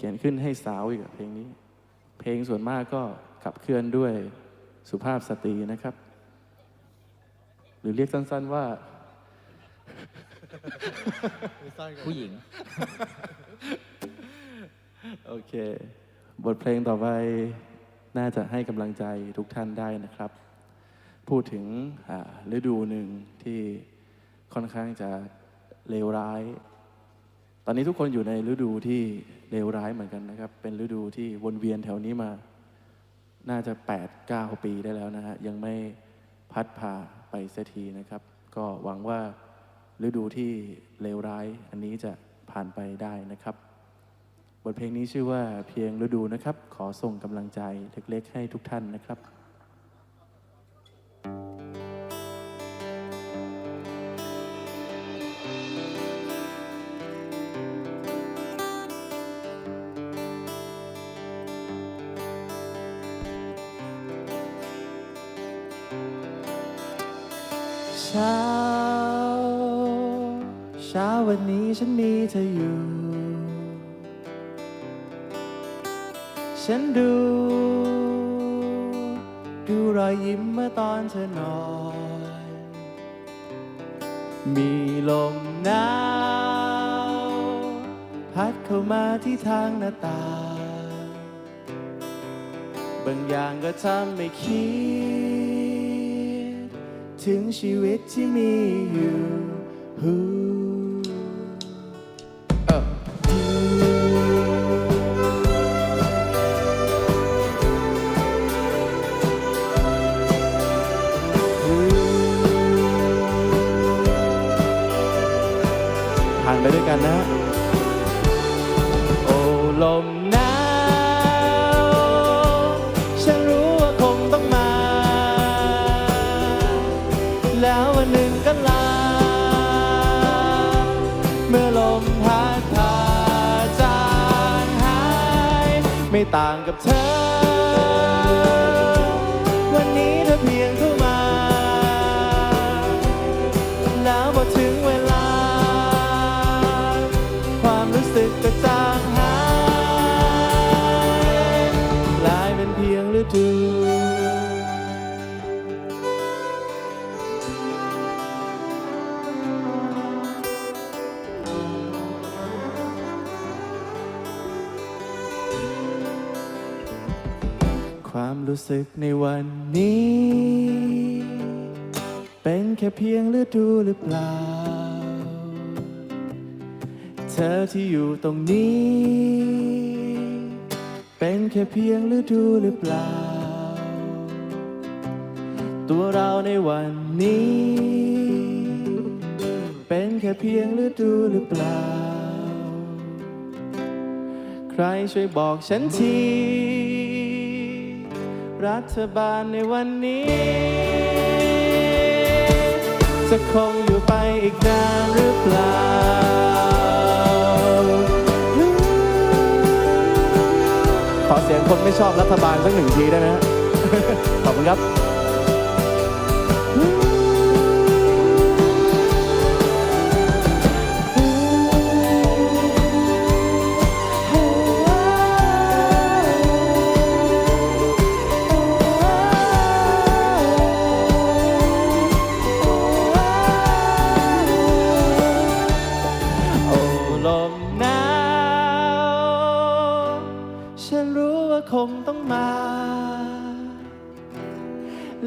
ขียนขึ้นให้สาวอีกอะเพลงนี้ เพลงส่วนมากก็ขับเคลื่อนด้วยสุภาพสตรีนะครับ หรือเรียกสั้นๆว่า ผู้หญิง โอเค บทเพลงต่อไปน่าจะให้กำลังใจทุกท่านได้นะครับ พูดถึงอ่าฤดูหนึ่งที่ค่อนข้างจะเลวร้ายต อนนี้ทุกคนอยู่ในฤดูที่เลวร้ายเหมือนกันนะครับ เป็นฤดูที่วนเวียนแถวนี้มา น่าจะ 8 9 ปีได้แล้วนะฮะ ยังไม่พัดพาไปเสียทีนะครับ ก็หวังว่าฤดูที่เลวร้ายอันนี้จะผ่านไปได้นะครับ บทเพลงนี้ชื่อว่าเพียงฤดูนะครับ ขอส่งกำลังใจเล็กๆให้ทุกท่านนะครับ เช้า เช้าวันนี้ฉันมีเธออยู่ ฉันดู ดูรอยยิ้มเมื่อตอนเธอนอน มีลมหนาว พัดเข้ามาที่ทางหน้าต่าง บางอย่างก็ทำให้คิด ถึงชีวิตที่มีอยู่ผ่านไปด้วยกันนะ โอ้ลมหน แล้ววันหนึ่งก็ลา เมื่อลมพัดพาจางหาย ไม่ต่างกับเธอ วันนี้เธอเพียงเข้ามา แล้วพอถึงเวลา ความรู้สึกก็จางหายกลายเป็นเพียงฤดู ความรู้สึกในวันนี้ เป็นแค่เพียงฤดูหรือเปล่า เธอที่อยู่ตรงนี้ เป็นแค่เพียงฤดูหรือเปล่า ตัวเราในวันนี้ เป็นแค่เพียงฤดูหรือเปล่า ใครช่วยบอกฉันที รัฐบาลในวันนี้ จะคงอยู่ไปอีกนานหรือเปล่า ขอเสียงคนไม่ชอบรัฐบาลสักหนึ่งทีได้ไหมฮะขอบคุณครับ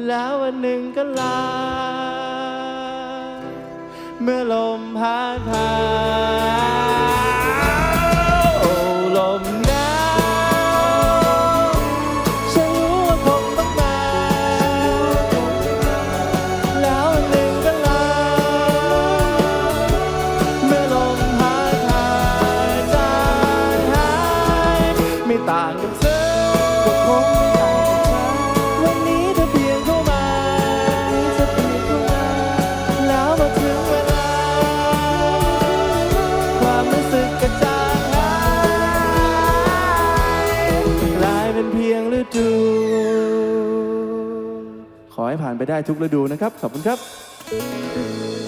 แล้ววันหนึ่งก็ลา เมื่อลมพัดผ่าน ให้ผ่านไปได้ทุกฤดูนะครับ ขอบคุณครับ